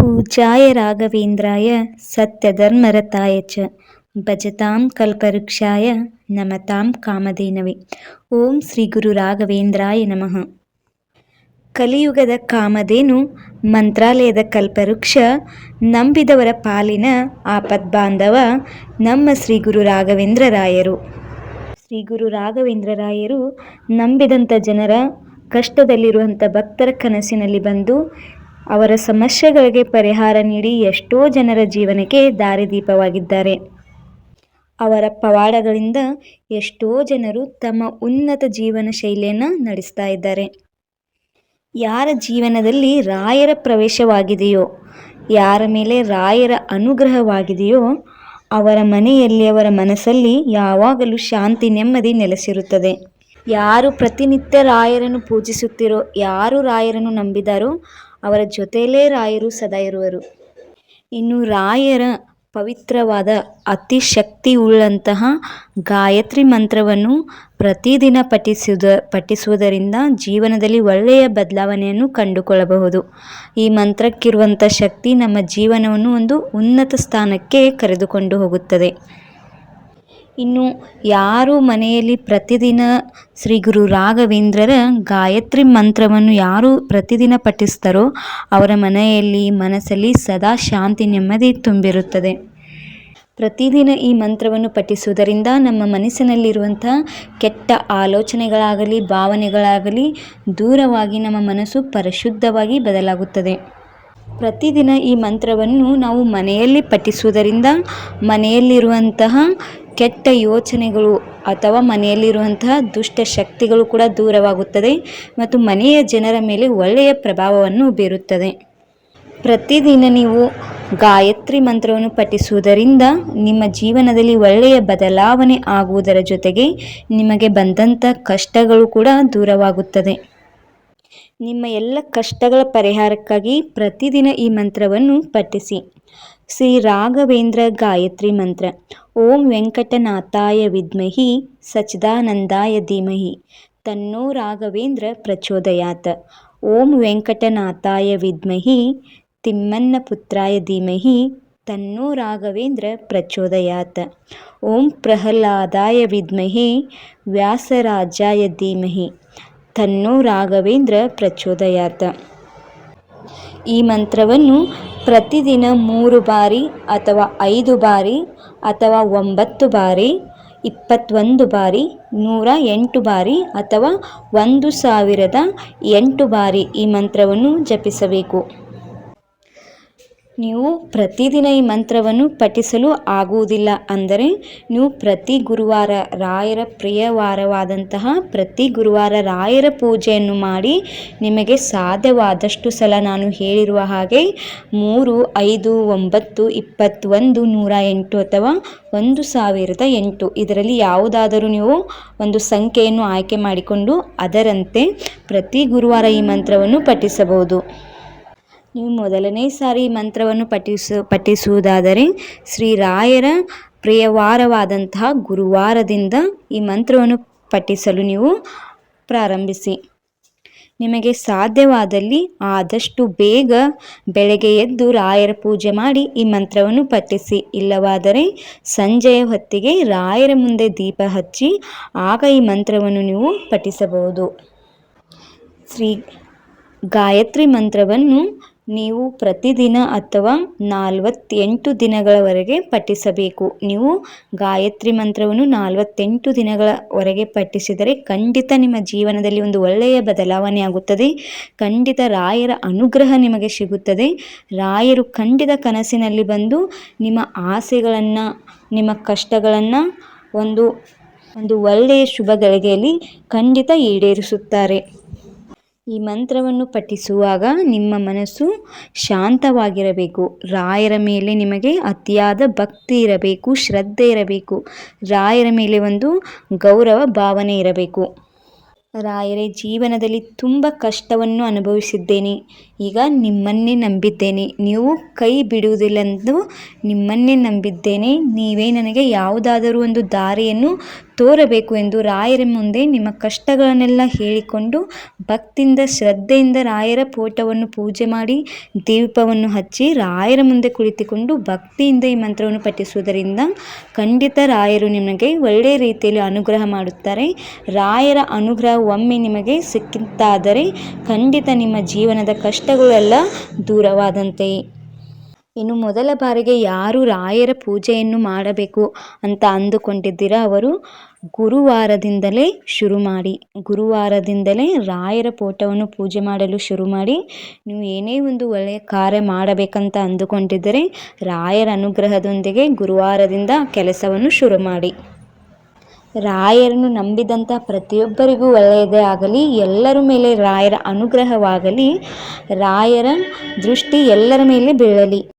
पूज्याय राघवेन्द्राय सत्यधर्मरताय च ಭಜತಾಂ ಕಲ್ಪವೃಕ್ಷಾಯ ನಮತಾಂ ಕಾಮಧೇನವೇ ಓಂ ಶ್ರೀ ಗುರು ರಾಘವೇಂದ್ರಾಯ ನಮಃ ಕಲಿಯುಗದ ಕಾಮಧೇನು ಮಂತ್ರಾಲಯದ ಕಲ್ಪವೃಕ್ಷ ನಂಬಿದವರ ಪಾಲಿನ ಆಪದ್ಬಾಂಧವ ನಮ್ಮ ಶ್ರೀ ಗುರು ರಾಘವೇಂದ್ರ ರಾಯರು ಶ್ರೀ ಗುರು ರಾಘವೇಂದ್ರ ರಾಯರು ನಂಬಿದಂಥ ಜನರ ಕಷ್ಟದಲ್ಲಿರುವಂಥ ಭಕ್ತರ ಕನಸಿನಲ್ಲಿ ಬಂದು ಅವರ ಸಮಸ್ಯೆಗಳಿಗೆ ಪರಿಹಾರ ನೀಡಿ ಎಷ್ಟೋ ಜನರ ಜೀವನಕ್ಕೆ ದಾರಿದೀಪವಾಗಿದ್ದಾರೆ. ಅವರ ಪವಾಡಗಳಿಂದ ಎಷ್ಟೋ ಜನರು ತಮ್ಮ ಉನ್ನತ ಜೀವನ ಶೈಲಿಯನ್ನು ನಡೆಸ್ತಾ ಇದ್ದಾರೆ. ಯಾರ ಜೀವನದಲ್ಲಿ ರಾಯರ ಪ್ರವೇಶವಾಗಿದೆಯೋ, ಯಾರ ಮೇಲೆ ರಾಯರ ಅನುಗ್ರಹವಾಗಿದೆಯೋ, ಅವರ ಮನೆಯಲ್ಲಿ, ಅವರ ಮನಸ್ಸಲ್ಲಿ ಯಾವಾಗಲೂ ಶಾಂತಿ, ನೆಮ್ಮದಿ ನೆಲೆಸಿರುತ್ತದೆ. ಯಾರು ಪ್ರತಿನಿತ್ಯ ರಾಯರನ್ನು ಪೂಜಿಸುತ್ತಿರೋ, ಯಾರು ರಾಯರನ್ನು ನಂಬಿದಾರೋ ಅವರ ಜೊತೆಯಲ್ಲೇ ರಾಯರು ಸದಾ ಇರುವರು. ಇನ್ನು ರಾಯರ ಪವಿತ್ರವಾದ ಅತಿ ಶಕ್ತಿ ಉಳ್ಳಂತಹ ಗಾಯತ್ರಿ ಮಂತ್ರವನ್ನು ಪ್ರತಿದಿನ ಪಠಿಸುವುದ ಪಠಿಸುವುದರಿಂದ ಜೀವನದಲ್ಲಿ ಒಳ್ಳೆಯ ಬದಲಾವಣೆಯನ್ನು ಕಂಡುಕೊಳ್ಳಬಹುದು. ಈ ಮಂತ್ರಕ್ಕಿರುವಂಥ ಶಕ್ತಿ ನಮ್ಮ ಜೀವನವನ್ನು ಒಂದು ಉನ್ನತ ಸ್ಥಾನಕ್ಕೆ ಕರೆದುಕೊಂಡು ಹೋಗುತ್ತದೆ. ಇನ್ನು ಯಾರು ಮನೆಯಲ್ಲಿ ಪ್ರತಿದಿನ ಶ್ರೀ ಗುರು ರಾಘವೇಂದ್ರರ ಗಾಯತ್ರಿ ಮಂತ್ರವನ್ನು ಯಾರು ಪ್ರತಿದಿನ ಪಠಿಸ್ತಾರೋ ಅವರ ಮನೆಯಲ್ಲಿ ಮನಸ್ಸಲ್ಲಿ ಸದಾ ಶಾಂತಿ ನೆಮ್ಮದಿ ತುಂಬಿರುತ್ತದೆ. ಪ್ರತಿದಿನ ಈ ಮಂತ್ರವನ್ನು ಪಠಿಸುವುದರಿಂದ ನಮ್ಮ ಮನಸ್ಸಿನಲ್ಲಿರುವಂಥ ಕೆಟ್ಟ ಆಲೋಚನೆಗಳಾಗಲಿ, ಭಾವನೆಗಳಾಗಲಿ ದೂರವಾಗಿ ನಮ್ಮ ಮನಸ್ಸು ಪರಿಶುದ್ಧವಾಗಿ ಬದಲಾಗುತ್ತದೆ. ಪ್ರತಿದಿನ ಈ ಮಂತ್ರವನ್ನು ನಾವು ಮನೆಯಲ್ಲಿ ಪಠಿಸುವುದರಿಂದ ಮನೆಯಲ್ಲಿರುವಂತಹ ಕೆಟ್ಟ ಯೋಚನೆಗಳು ಅಥವಾ ಮನೆಯಲ್ಲಿರುವಂತಹ ದುಷ್ಟ ಶಕ್ತಿಗಳು ಕೂಡ ದೂರವಾಗುತ್ತದೆ ಮತ್ತು ಮನೆಯ ಜನರ ಮೇಲೆ ಒಳ್ಳೆಯ ಪ್ರಭಾವವನ್ನು ಬೀರುತ್ತದೆ. ಪ್ರತಿದಿನ ನೀವು ಗಾಯತ್ರಿ ಮಂತ್ರವನ್ನು ಪಠಿಸುವುದರಿಂದ ನಿಮ್ಮ ಜೀವನದಲ್ಲಿ ಒಳ್ಳೆಯ ಬದಲಾವಣೆ ಆಗುವುದರ ಜೊತೆಗೆ ನಿಮಗೆ ಬಂದಂಥ ಕಷ್ಟಗಳು ಕೂಡ ದೂರವಾಗುತ್ತದೆ. ನಿಮ್ಮ ಎಲ್ಲ ಕಷ್ಟಗಳ ಪರಿಹಾರಕ್ಕಾಗಿ ಪ್ರತಿದಿನ ಈ ಮಂತ್ರವನ್ನು ಪಠಿಸಿ. ಶ್ರೀ ರಾಘವೇಂದ್ರ ಗಾಯತ್ರಿ ಮಂತ್ರ. ಓಂ ವೆಂಕಟನಾಥಾಯ ವಿದ್ಮಹಿ, ಸಚ್ಚಿದಾನಂದಾಯ ಧೀಮಹಿ. ತನ್ನೋ ರಾಘವೇಂದ್ರ ಪ್ರಚೋದಯಾತ. ಓಂ ವೆಂಕಟನಾಥಾಯ ವಿದ್ಮಹಿ, ತಿಮ್ಮನ್ನ ಪುತ್ರಾಯ ಧೀಮಹಿ, ತನ್ನೋ ರಾಘವೇಂದ್ರ ಪ್ರಚೋದಯಾತ. ಓಂ ಪ್ರಹ್ಲಾದಾಯ ವಿದ್ಮಹಿ, ವ್ಯಾಸರಾಜಾಯ ಧೀಮಹಿ. ತನ್ನೋ ರಾಘವೇಂದ್ರ ಪ್ರಚೋದಯಾತ. ಈ ಮಂತ್ರವನ್ನು ಪ್ರತಿದಿನ ಮೂರು ಬಾರಿ ಅಥವಾ ಐದು ಬಾರಿ ಅಥವಾ ಒಂಬತ್ತು ಬಾರಿ, ಇಪ್ಪತ್ತೊಂದು ಬಾರಿ, ನೂರ ಎಂಟು ಬಾರಿ ಅಥವಾ ಒಂದು ಸಾವಿರದ ಎಂಟು ಬಾರಿ ಈ ಮಂತ್ರವನ್ನು ಜಪಿಸಬೇಕು. ನೀವು ಪ್ರತಿದಿನ ಈ ಮಂತ್ರವನ್ನು ಪಠಿಸಲು ಆಗುವುದಿಲ್ಲ ಅಂದರೆ ನೀವು ಪ್ರತಿ ಗುರುವಾರ ರಾಯರ ಪ್ರಿಯವಾರವಾದಂತಹ ಪ್ರತಿ ಗುರುವಾರ ರಾಯರ ಪೂಜೆಯನ್ನು ಮಾಡಿ ನಿಮಗೆ ಸಾಧ್ಯವಾದಷ್ಟು ಸಲ ನಾನು ಹೇಳಿರುವ ಹಾಗೆ ಮೂರು, ಐದು, ಒಂಬತ್ತು, ಇಪ್ಪತ್ತೊಂದು, ನೂರ ಎಂಟು ಅಥವಾ ಒಂದು ಸಾವಿರದ ಎಂಟು. ಇದರಲ್ಲಿ ಯಾವುದಾದರೂ ನೀವು ಒಂದು ಸಂಖ್ಯೆಯನ್ನು ಆಯ್ಕೆ ಮಾಡಿಕೊಂಡು ಅದರಂತೆ ಪ್ರತಿ ಗುರುವಾರ ಈ ಮಂತ್ರವನ್ನು ಪಠಿಸಬಹುದು. ನೀವು ಮೊದಲನೇ ಸಾರಿ ಮಂತ್ರವನ್ನು ಪಠಿಸು, ಪಠಿಸುವುದಾದರೆ ಶ್ರೀ ರಾಯರ ಪ್ರಿಯವಾರವಾದಂತಹ ಗುರುವಾರದಿಂದ ಈ ಮಂತ್ರವನ್ನು ಪಠಿಸಲು ನೀವು ಪ್ರಾರಂಭಿಸಿ. ನಿಮಗೆ ಸಾಧ್ಯವಾದಲ್ಲಿ ಆದಷ್ಟು ಬೇಗ ಬೆಳಗ್ಗೆ ಎದ್ದು ರಾಯರ ಪೂಜೆ ಮಾಡಿ ಈ ಮಂತ್ರವನ್ನು ಪಠಿಸಿ. ಇಲ್ಲವಾದರೆ ಸಂಜೆಯ ಹೊತ್ತಿಗೆ ರಾಯರ ಮುಂದೆ ದೀಪ ಹಚ್ಚಿ ಆಗ ಈ ಮಂತ್ರವನ್ನು ನೀವು ಪಠಿಸಬಹುದು. ಶ್ರೀ ಗಾಯತ್ರಿ ಮಂತ್ರವನ್ನು ನೀವು ಪ್ರತಿದಿನ ಅಥವಾ ನಲವತ್ತೆಂಟು ದಿನಗಳವರೆಗೆ ಪಠಿಸಬೇಕು. ನೀವು ಗಾಯತ್ರಿ ಮಂತ್ರವನ್ನು ನಾಲ್ವತ್ತೆಂಟು ದಿನಗಳವರೆಗೆ ಪಠಿಸಿದರೆ ಖಂಡಿತ ನಿಮ್ಮ ಜೀವನದಲ್ಲಿ ಒಂದು ಒಳ್ಳೆಯ ಬದಲಾವಣೆ ಆಗುತ್ತದೆ. ಖಂಡಿತ ರಾಯರ ಅನುಗ್ರಹ ನಿಮಗೆ ಸಿಗುತ್ತದೆ. ರಾಯರು ಖಂಡಿತ ಕನಸಿನಲ್ಲಿ ಬಂದು ನಿಮ್ಮ ಆಸೆಗಳನ್ನು, ನಿಮ್ಮ ಕಷ್ಟಗಳನ್ನು ಒಂದು ಒಂದು ಒಳ್ಳೆಯ ಶುಭ ಗಳಿಗೆಯಲ್ಲಿ ಖಂಡಿತ ಈಡೇರಿಸುತ್ತಾರೆ. ಈ ಮಂತ್ರವನ್ನು ಪಠಿಸುವಾಗ ನಿಮ್ಮ ಮನಸ್ಸು ಶಾಂತವಾಗಿರಬೇಕು. ರಾಯರ ಮೇಲೆ ನಿಮಗೆ ಅತಿಯಾದ ಭಕ್ತಿ ಇರಬೇಕು, ಶ್ರದ್ಧೆ ಇರಬೇಕು. ರಾಯರ ಮೇಲೆ ಒಂದು ಗೌರವ ಭಾವನೆ ಇರಬೇಕು. ರಾಯರೇ, ಜೀವನದಲ್ಲಿ ತುಂಬ ಕಷ್ಟವನ್ನು ಅನುಭವಿಸಿದ್ದೇನೆ. ಈಗ ನಿಮ್ಮನ್ನೇ ನಂಬಿದ್ದೇನೆ. ನೀವು ಕೈ ಬಿಡುವುದಿಲ್ಲೆಂದು ನಿಮ್ಮನ್ನೇ ನಂಬಿದ್ದೇನೆ. ನೀವೇ ನನಗೆ ಯಾವುದಾದರೂ ಒಂದು ದಾರಿಯನ್ನು ತೋರಬೇಕು ಎಂದು ರಾಯರ ಮುಂದೆ ನಿಮ್ಮ ಕಷ್ಟಗಳನ್ನೆಲ್ಲ ಹೇಳಿಕೊಂಡು ಭಕ್ತಿಯಿಂದ ಶ್ರದ್ಧೆಯಿಂದ ರಾಯರ ಫೋಟೋವನ್ನು ಪೂಜೆ ಮಾಡಿ ದೀಪವನ್ನು ಹಚ್ಚಿ ರಾಯರ ಮುಂದೆ ಕುಳಿತುಕೊಂಡು ಭಕ್ತಿಯಿಂದ ಈ ಮಂತ್ರವನ್ನು ಪಠಿಸುವುದರಿಂದ ಖಂಡಿತ ರಾಯರು ನಿಮಗೆ ಒಳ್ಳೆಯ ರೀತಿಯಲ್ಲಿ ಅನುಗ್ರಹ ಮಾಡುತ್ತಾರೆ. ರಾಯರ ಅನುಗ್ರಹ ಒಮ್ಮೆ ನಿಮಗೆ ಸಿಕ್ಕಿತ್ತಾದರೆ ಖಂಡಿತ ನಿಮ್ಮ ಜೀವನದ ಕಷ್ಟಗಳೆಲ್ಲ ದೂರವಾದಂತೆ. ಇನ್ನು ಮೊದಲ ಬಾರಿಗೆ ಯಾರು ರಾಯರ ಪೂಜೆಯನ್ನು ಮಾಡಬೇಕು ಅಂತ ಅಂದುಕೊಂಡಿದ್ದೀರಾ ಅವರು? ಗುರುವಾರದಿಂದಲೇ ಶುರು ಮಾಡಿ. ಗುರುವಾರದಿಂದಲೇ ರಾಯರ ಫೋಟೋವನ್ನು ಪೂಜೆ ಮಾಡಲು ಶುರು ಮಾಡಿ. ನೀವು ಏನೇ ಒಂದು ಒಳ್ಳೆಯ ಕಾರ್ಯ ಮಾಡಬೇಕಂತ ಅಂದುಕೊಂಡಿದ್ದರೆ ರಾಯರ ಅನುಗ್ರಹದೊಂದಿಗೆ ಗುರುವಾರದಿಂದ ಕೆಲಸವನ್ನು ಶುರು ಮಾಡಿ. ರಾಯರನ್ನು ನಂಬಿದಂಥ ಪ್ರತಿಯೊಬ್ಬರಿಗೂ ಒಳ್ಳೆಯದೇ ಆಗಲಿ, ಎಲ್ಲರ ಮೇಲೆ ರಾಯರ ಅನುಗ್ರಹವಾಗಲಿ, ರಾಯರ ದೃಷ್ಟಿ ಎಲ್ಲರ ಮೇಲೆ ಬೀಳಲಿ.